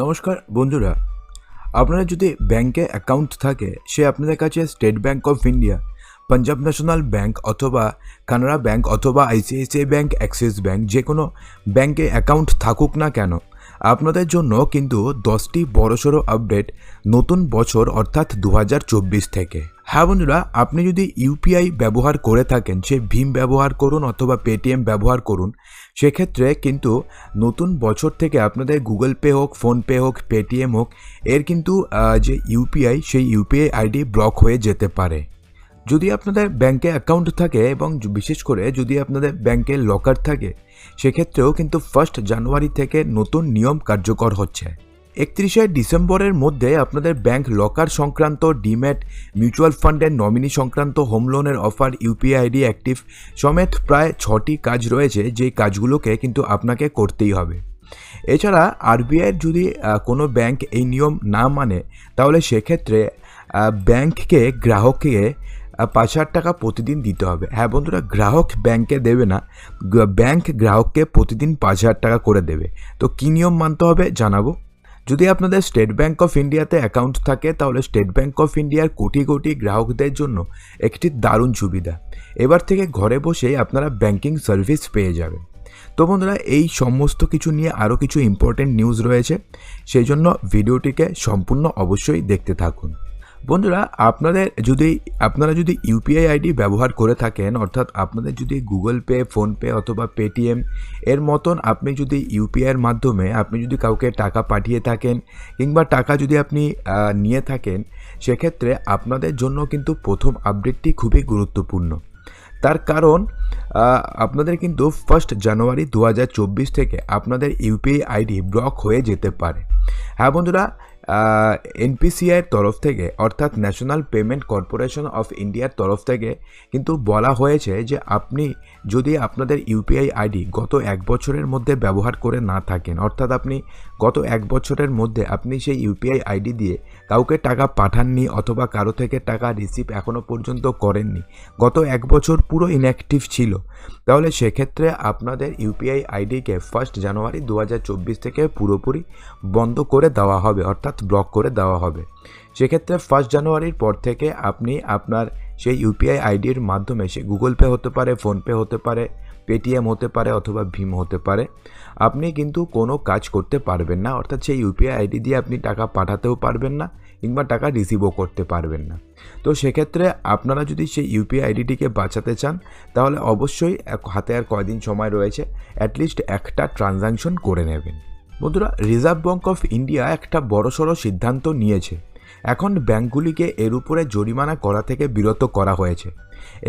নমস্কার, বন্ধুরা। আপনারা যদি ব্যাংকে অ্যাকাউন্ট থাকে, সে আপনাদের কাছে state bank of India Punjab national bank অথবা কানাড়া ব্যাংক অথবা আইসিআইসিআই ব্যাংক অ্যাক্সিস ব্যাংক যে কোনো ব্যাংকে অ্যাকাউন্ট থাকুক না কেন, আপনাদের জন্য কিন্তু দশটি বড়সড় আপডেট নতুন বছর অর্থাৎ দু হাজার চব্বিশ থেকে। হ্যাঁ বন্ধুরা, আপনি যদি ইউপিআই ব্যবহার করে থাকেন, সে ভীম ব্যবহার করুন অথবা পেটিএম ব্যবহার করুন, সেক্ষেত্রে কিন্তু নতুন বছর থেকে আপনাদের গুগল পে হোক ফোনপে হোক, পেটিএম হোক, এর কিন্তু যে ইউপিআই সেই ইউপিআই আইডি ব্লক হয়ে যেতে পারে। যদি আপনাদের ব্যাংকে অ্যাকাউন্ট থাকে এবং বিশেষ করে যদি আপনাদের ব্যাংকে লকার থাকে, সেক্ষেত্রেও কিন্তু ফার্স্ট জানুয়ারি থেকে নতুন নিয়ম কার্যকর হচ্ছে। একত্রিশে ডিসেম্বরের মধ্যে আপনাদের ব্যাংক লকার সংক্রান্ত, ডিম্যাট, মিউচুয়াল ফান্ডের নমিনি সংক্রান্ত, হোম লোনের অফার, ইউপিআই আইডি অ্যাক্টিভ সমেত প্রায় ছটি কাজ রয়েছে, যেই কাজগুলোকে কিন্তু আপনাকে করতেই হবে। এছাড়া আরবিআইয়ের যদি কোনো ব্যাংক এই নিয়ম না মানে তাহলে সেক্ষেত্রে ব্যাংককে, গ্রাহককে পাঁচ হাজার টাকা প্রতিদিন দিতে হবে। হ্যাঁ বন্ধুরা, গ্রাহক ব্যাংকে দেবে না, ব্যাংক গ্রাহককে প্রতিদিন পাঁচ হাজার টাকা করে দেবে। তো কী নিয়ম মানতে হবে জানাব? যদি আপনাদের স্টেট ব্যাঙ্ক অফ ইন্ডিয়াতে অ্যাকাউন্ট থাকে, তাহলে স্টেট ব্যাঙ্ক অফ ইন্ডিয়ার কোটি কোটি গ্রাহকদের জন্য একটি দারুণ সুবিধা। এবার থেকে ঘরে বসেই আপনারা ব্যাংকিং সার্ভিস পেয়ে যাবেন। তো বন্ধুরা, এই সমস্ত কিছু নিয়ে আরও কিছু ইম্পর্টেন্ট নিউজ রয়েছে। সেই জন্য ভিডিওটিকে সম্পূর্ণ অবশ্যই দেখতে থাকুন। বন্ধুরা, আপনাদের যদি, আপনারা যদি ইউপিআই আইডি ব্যবহার করে থাকেন, অর্থাৎ আপনাদের যদি গুগল পে, ফোনপে অথবা পেটিএম এর মতন আপনি যদি ইউপিআইয়ের মাধ্যমে আপনি যদি কাউকে টাকা পাঠিয়ে থাকেন কিংবা টাকা যদি আপনি নিয়ে থাকেন, সেক্ষেত্রে আপনাদের জন্য কিন্তু প্রথম আপডেটটি খুবই গুরুত্বপূর্ণ। তার কারণ আপনাদের কিন্তু ফার্স্ট জানুয়ারি দু হাজার চব্বিশ থেকে আপনাদের ইউপিআই আইডি ব্লক হয়ে যেতে পারে। হ্যাঁ বন্ধুরা এনপিসিআইয়ের তরফ থেকে, অর্থাৎ ন্যাশনাল পেমেন্ট কর্পোরেশন অফ ইন্ডিয়ার তরফ থেকে কিন্তু বলা হয়েছে যে আপনি যদি আপনাদের ইউপিআই আইডি গত এক বছরের মধ্যে ব্যবহার করে না থাকেন, অর্থাৎ আপনি গত এক বছরের মধ্যে আপনি সেই ইউপিআই আইডি দিয়ে কাউকে টাকা পাঠাননি অথবা কারও থেকে টাকা রিসিভ এখনও পর্যন্ত করেননি, গত এক বছর পুরো ইনঅ্যাক্টিভ ছিল, তাহলে সেক্ষেত্রে আপনাদের ইউপিআই আইডিকে ফার্স্ট জানুয়ারি দু হাজার চব্বিশ থেকে পুরোপুরি বন্ধ করে দেওয়া হবে, অর্থাৎ ব্লক করে দেওয়া হবে। সেক্ষেত্রে ফার্স্ট জানুয়ারির পর থেকে আপনি আপনার সেই ইউপিআই আইডির মাধ্যমে সে গুগল পে হতে পারে ফোনপে হতে পারে পেটিএম হতে পারে অথবা ভীম হতে পারে। আপনি কিন্তু কোনো কাজ করতে পারবেন না, অর্থাৎ সেই ইউপিআই আইডি দিয়ে আপনি টাকা পাঠাতেও পারবেন না কিংবা টাকা রিসিভও করতে পারবেন না। তো সেক্ষেত্রে আপনারা যদি সেই ইউপিআই আইডিটিকে বাঁচাতে চান, তাহলে অবশ্যই হাতে আর কয়দিন সময় রয়েছে অ্যাটলিস্ট একটা ট্রানজ্যাকশন করে নেবেন। বন্ধুরা রিজার্ভ ব্যাঙ্ক অফ ইন্ডিয়া একটা বড়সড় সিদ্ধান্ত নিয়েছে। এখন ব্যাঙ্কগুলিকে এর উপরে জরিমানা করা থেকে বিরত করা হয়েছে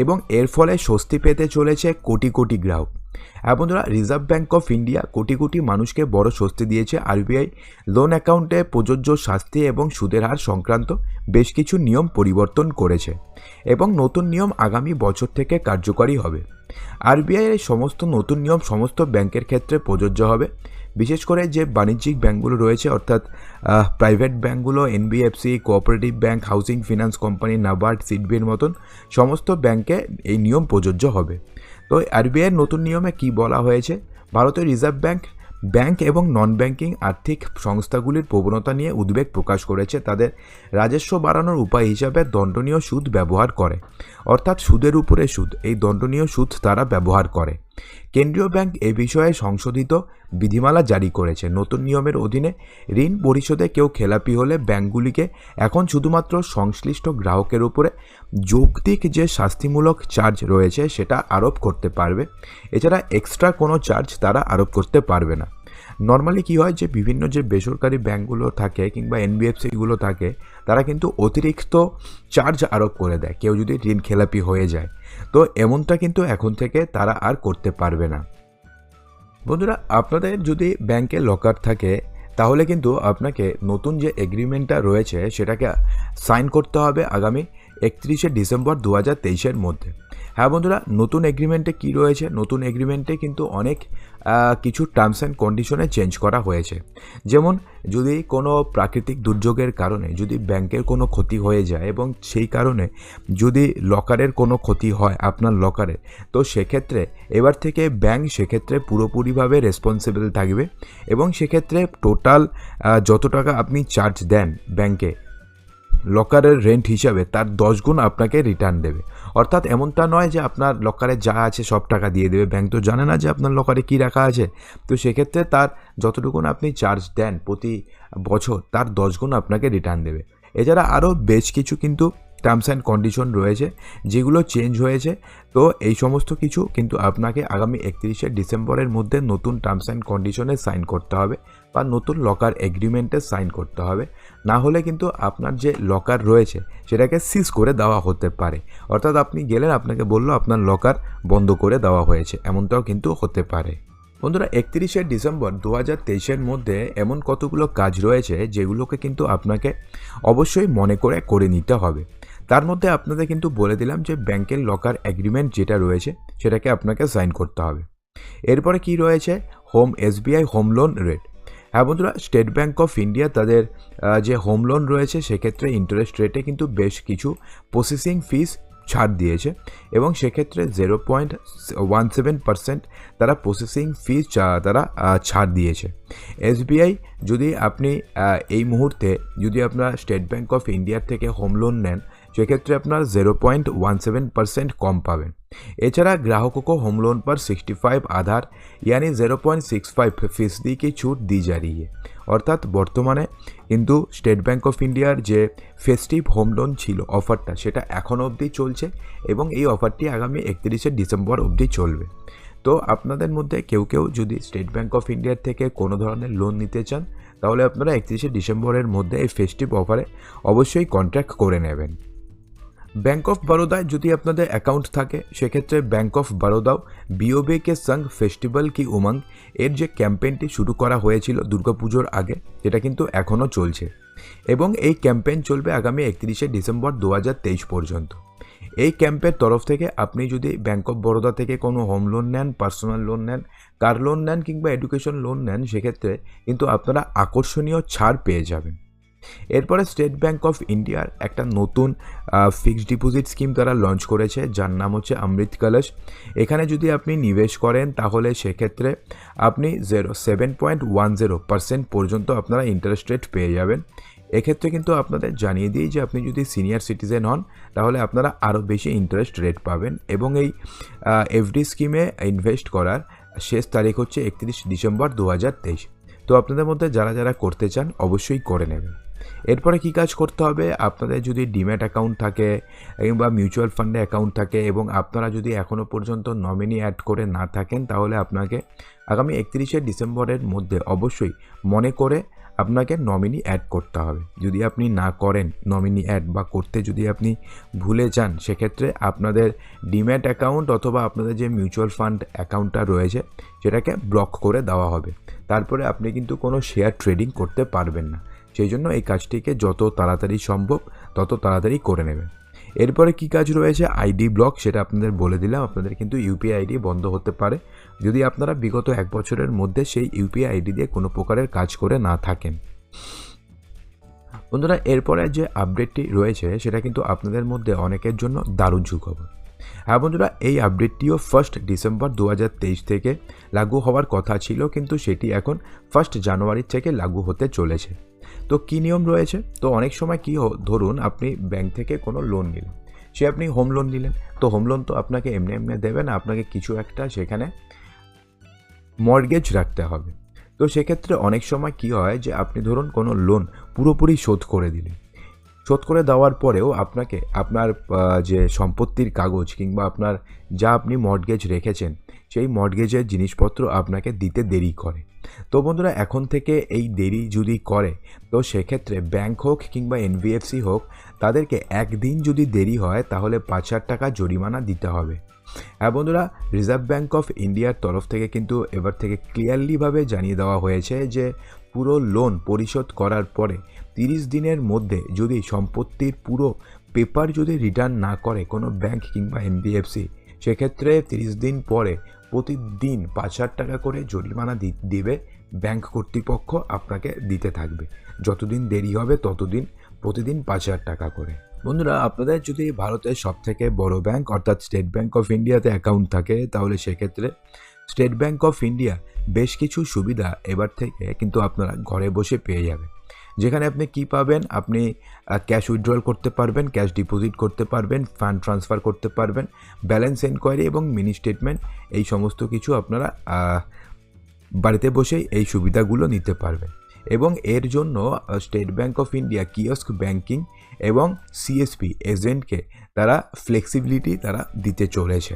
এবং এর ফলে স্বস্তি পেতে চলেছে কোটি কোটি গ্রাহক। হ্যাঁ বন্ধুরা reserve bank of India crore crore মানুষকে বড় স্বস্তি দিয়েছে আরবিআই। লোন অ্যাকাউন্টে প্রযোজ্য শাস্তি এবং সুদের হার সংক্রান্ত বেশ কিছু নিয়ম পরিবর্তন করেছে এবং নতুন নিয়ম আগামী বছর থেকে কার্যকরী হবে। আরবিআই এর সমস্ত নতুন নিয়ম সমস্ত ব্যাংকের ক্ষেত্রে প্রযোজ্য হবে। বিশেষ করে যে বাণিজ্যিক ব্যাংকগুলো রয়েছে, অর্থাৎ প্রাইভেট ব্যাংকগুলো NBFC cooperative bank housing finance company NABARD সিডবির মতন, সমস্ত ব্যাংকে এই নিয়ম প্রযোজ্য হবে। তো আরবিআইয়ের নতুন নিয়মে কি বলা হয়েছে? ভারতের রিজার্ভ ব্যাঙ্ক ব্যাংক এবং নন ব্যাংকিং আর্থিক সংস্থাগুলির প্রবণতা নিয়ে উদ্বেগ প্রকাশ করেছে। তাদের রাজস্ব বাড়ানোর উপায় হিসাবে দণ্ডনীয় সুদ ব্যবহার করে, অর্থাৎ সুদের উপরে সুদ। এই দণ্ডনীয় সুদ তারা ব্যবহার করে। কেন্দ্রীয় ব্যাংক এ বিষয়ে সংশোধিত বিধিমালা জারি করেছে। নতুন নিয়মের অধীনে ঋণ পরিশোধে কেউ খেলাপি হলে ব্যাংকগুলিকে এখন শুধুমাত্র সংশ্লিষ্ট গ্রাহকের উপরে যৌক্তিক যে শাস্তিমূলক চার্জ রয়েছে সেটা আরোপ করতে পারবে। এছাড়া এক্সট্রা কোনো চার্জ তারা আরোপ করতে পারবে না। নর্মালি কী হয় যে বিভিন্ন যে বেসরকারি ব্যাঙ্কগুলো থাকে কিংবা এনবিএফসিগুলো থাকে, তারা কিন্তু অতিরিক্ত চার্জ আরোপ করে দেয়, কেউ যদি ঋণ খেলাপি হয়ে যায়। তো এমনটা কিন্তু এখন থেকে তারা আর করতে পারবে না। বন্ধুরা, আপনাদের যদি ব্যাংকে লকার থাকে, তাহলে কিন্তু আপনাকে নতুন যে এগ্রিমেন্টটা রয়েছে, সেটাকে সাইন করতে হবে আগামী একত্রিশে ডিসেম্বর দু হাজার তেইশের মধ্যে। হ্যাঁ বন্ধুরা, নতুন এগ্রিমেন্টে কি রয়েছে? নতুন এগ্রিমেন্টে কিন্তু অনেক কিছু টার্মস অ্যান্ড কন্ডিশনে চেঞ্জ করা হয়েছে। যেমন, যদি কোনো প্রাকৃতিক দুর্যোগের কারণে যদি ব্যাংকের কোনো ক্ষতি হয়ে যায় এবং সেই কারণে যদি লকারের কোনো ক্ষতি হয় আপনার লকারে তো সেক্ষেত্রে এবার থেকে ব্যাংক সেক্ষেত্রে পুরোপুরিভাবে রেসপন্সিবল থাকবে এবং সেক্ষেত্রে টোটাল যত টাকা আপনি চার্জ দেন ব্যাংকে লকারের রেন্ট হিসাবে তার দশ গুণ আপনাকে রিটার্ন দেবে। অর্থাৎ এমনটা নয় যে আপনার লকারে যা আছে সব টাকা দিয়ে দেবে। ব্যাংক তো জানে না যে আপনার লকারে কী রাখা আছে। তো সেক্ষেত্রে তার যতটুকুন আপনি চার্জ দেন প্রতি বছর, তার দশ গুণ আপনাকে রিটার্ন দেবে। এছাড়া আরও বেশ কিছু কিন্তু টার্মস অ্যান্ড কন্ডিশন রয়েছে, যেগুলো চেঞ্জ হয়েছে। তো এই সমস্ত কিছু কিন্তু আপনাকে আগামী একত্রিশে ডিসেম্বরের মধ্যে নতুন টার্মস অ্যান্ড কন্ডিশনে সাইন করতে হবে বা নতুন লকার এগ্রিমেন্টে সাইন করতে হবে। না হলে কিন্তু আপনার যে লকার রয়েছে, সেটাকে সিজ করে দেওয়া হতে পারে। অর্থাৎ আপনি গেলেন, আপনাকে বলল আপনার লকার বন্ধ করে দেওয়া হয়েছে, এমনটাও কিন্তু হতে পারে। বন্ধুরা, একত্রিশে ডিসেম্বর দু হাজার তেইশের মধ্যে এমন কতগুলো কাজ রয়েছে, যেগুলোকে কিন্তু আপনাকে অবশ্যই মনে করে করে নিতে হবে। তার মধ্যে আপনাদের কিন্তু বলে দিলাম যে ব্যাংকের লকার অ্যাগ্রিমেন্ট যেটা রয়েছে, সেটাকে আপনাকে সাইন করতে হবে। এরপরে কি রয়েছে? Home SBI home loan rate হ্যাঁ বন্ধুরা স্টেট ব্যাঙ্ক অফ ইন্ডিয়া তাদের যে হোম লোন রয়েছে, সেক্ষেত্রে ইন্টারেস্ট রেটে কিন্তু বেশ কিছু প্রসেসিং ফিস ছাড় দিয়েছে এবং সেক্ষেত্রে zero point one seven percent তারা প্রসেসিং ফিস তারা আহ, ছাড় দিয়েছে এসবিআই যদি আপনি আহ, এই মুহূর্তে যদি আপনার স্টেট ব্যাঙ্ক অফ ইন্ডিয়ার থেকে হোম লোন নেন সেক্ষেত্রে আপনার zero point one seven percent কম পাবেন এছাড়া ग्राहकों को होम लोन पर 65 आधार यानी 0.65 फीसदी की छूट दी जा रही है অর্থাৎ বর্তমানে কিন্তু স্টেট ব্যাঙ্ক অফ ইন্ডিয়ার যে ফেস্টিভ হোম লোন ছিল অফারটা, সেটা এখন অবধি চলছে এবং এই অফারটি আগামী একত্রিশে ডিসেম্বর অবধি চলবে। তো আপনাদের মধ্যে কেউ কেউ যদি স্টেট ব্যাঙ্ক অফ ইন্ডিয়ার থেকে কোনো ধরনের লোন নিতে চান, তাহলে আপনারা একত্রিশে ডিসেম্বরের মধ্যে এই ফেস্টিভ অফারে অবশ্যই কন্ট্যাক্ট করে নেবেন। ব্যাঙ্ক অফ বরোদায় যদি আপনাদের অ্যাকাউন্ট থাকে, সেক্ষেত্রে ব্যাঙ্ক অফ বরোদাও বিওবে কে সঙ্গ ফেস্টিভ্যাল কি উমঙ্গ এর যে ক্যাম্পেইনটি শুরু করা হয়েছিল দুর্গাপুজোর আগে যেটা কিন্তু এখনও চলছে। এবং এই ক্যাম্পেইন চলবে আগামী একত্রিশে ডিসেম্বর দু হাজার তেইশ পর্যন্ত। এই ক্যাম্পের তরফ থেকে আপনি যদি ব্যাঙ্ক অফ বরোদা থেকে কোনো হোম লোন নেন পার্সোনাল লোন নেন কার লোন নেন কিংবা এডুকেশন লোন নেন, সেক্ষেত্রে কিন্তু আপনারা আকর্ষণীয় ছাড় পেয়ে যাবেন। এরপরে স্টেট ব্যাঙ্ক অফ ইন্ডিয়ার একটা নতুন ফিক্সড ডিপোজিট স্কিম তারা লঞ্চ করেছে, যার নাম হচ্ছে অমৃত কলস এখানে যদি আপনি নিবেশ করেন, তাহলে সেক্ষেত্রে আপনি zero seven point one zero percent পর্যন্ত আপনারা ইন্টারেস্ট রেট পেয়ে যাবেন। এক্ষেত্রে কিন্তু আপনাদের জানিয়ে দিই যে আপনি যদি সিনিয়র সিটিজেন হন, তাহলে আপনারা আরও বেশি ইন্টারেস্ট রেট পাবেন এবং এই এফডি স্কিমে ইনভেস্ট করার শেষ তারিখ হচ্ছে একত্রিশ ডিসেম্বর দু হাজার তেইশ। তো আপনাদের মধ্যে যারা যারা করতে চান, অবশ্যই করে নেবেন। এরপরে কী কাজ করতে হবে? আপনাদের যদি ডিম্যাট অ্যাকাউন্ট থাকে কিংবা মিউচুয়াল ফান্ডে অ্যাকাউন্ট থাকে এবং আপনারা যদি এখনও পর্যন্ত নমিনি অ্যাড করে না থাকেন, তাহলে আপনাকে আগামী একত্রিশে ডিসেম্বরের মধ্যে অবশ্যই মনে করে আপনাকে নমিনি অ্যাড করতে হবে। যদি আপনি না করেন নমিনি অ্যাড বা করতে যদি আপনি ভুলে যান, সেক্ষেত্রে আপনাদের ডিম্যাট অ্যাকাউন্ট অথবা আপনাদের যে মিউচুয়াল ফান্ড অ্যাকাউন্টটা রয়েছে, সেটাকে ব্লক করে দেওয়া হবে। তারপরে আপনি কিন্তু কোনো শেয়ার ট্রেডিং করতে পারবেন না। সেই জন্য এই কাজটিকে যত তাড়াতাড়ি সম্ভব, তত তাড়াতাড়ি করে নেবেন এরপরে কি কাজ রয়েছে? আইডি ব্লক, সেটা আপনাদের বলে দিলাম। আপনাদের কিন্তু ইউপিআই আইডি বন্ধ হতে পারে। যদি আপনারা বিগত এক বছরের মধ্যে সেই ইউপিআই আইডি দিয়ে কোনো প্রকারের কাজ করে না থাকেন। বন্ধুরা, এরপরে যে আপডেটটি রয়েছে, সেটা কিন্তু আপনাদের মধ্যে অনেকের জন্য দারুণ সুখবর। হ্যাঁ বন্ধুরা, এই আপডেটটিও ফার্স্ট ডিসেম্বর দু হাজার তেইশ থেকে লাগু হওয়ার কথা ছিল, কিন্তু সেটি এখন ফার্স্ট জানুয়ারি থেকে লাগু হতে চলেছে। তো কী নিয়ম রয়েছে? তো অনেক সময় কী ধরুন আপনি ব্যাংক থেকে কোনো লোন নিলেন। সে আপনি হোম লোন নিলেন। তো হোম লোন তো আপনাকে এমনি এমনি দেবে না, আপনাকে কিছু একটা সেখানে মর্গেজ রাখতে হবে। তো সেক্ষেত্রে অনেক সময় কী হয় যে আপনি ধরুন কোনো লোন পুরোপুরি শোধ করে দিলেন। শোধ করে দেওয়ার পরেও আপনাকে আপনার যে সম্পত্তির কাগজ কিংবা আপনার যা আপনি মর্টগেজ রেখেছেন, সেই মর্টগেজের জিনিসপত্র আপনাকে দিতে দেরি করে। তো বন্ধুরা, এখন থেকে এই দেরি যদি করে, তো সেক্ষেত্রে ব্যাংক হোক কিংবা এনবিএফসি হোক, তাদেরকে একদিন যদি দেরি হয়, তাহলে পাঁচ হাজার টাকা জরিমানা দিতে হবে। হ্যাঁ বন্ধুরা রিজার্ভ ব্যাঙ্ক অফ ইন্ডিয়ার তরফ থেকে কিন্তু এবার থেকে ক্লিয়ারলিভাবে জানিয়ে দেওয়া হয়েছে যে, পুরো লোন পরিশোধ করার পরে তিরিশ দিনের মধ্যে যদি সম্পত্তির পুরো পেপার যদি রিটার্ন না করে কোনো ব্যাংক কিংবা এনবিএফসি সেক্ষেত্রে তিরিশ দিন পরে প্রতিদিন পাঁচ হাজার টাকা করে জরিমানা দিবে ব্যাংক কর্তৃপক্ষ আপনাকে দিতে থাকবে। যতদিন দেরি হবে ততদিন প্রতিদিন পাঁচ হাজার টাকা করে। বন্ধুরা, আপনাদের যদি ভারতের সব থেকে বড় ব্যাংক অর্থাৎ স্টেট ব্যাংক অফ ইন্ডিয়াতে অ্যাকাউন্ট থাকে, তাহলে সেক্ষেত্রে স্টেট ব্যাংক অফ ইন্ডিয়া বেশ কিছু সুবিধা এবার থেকে কিন্তু আপনারা ঘরে বসে পেয়ে যাবেন। যেখানে আপনি কি পাবেন? আপনি ক্যাশ উইথড্রল করতে পারবেন ক্যাশ ডিপোজিট করতে পারবেন ফান্ড ট্রান্সফার করতে পারবেন ব্যালেন্স এনকোয়ারি এবং মিনি স্টেটমেন্ট এই সমস্ত কিছু আপনারা বাড়িতে বসেই এই সুবিধাগুলো নিতে পারবেন। এবং এর জন্য State Bank of India kiosk banking এবং সিএসপি এজেন্টকে তারা ফ্লেক্সিবিলিটি তারা দিতে চলেছে।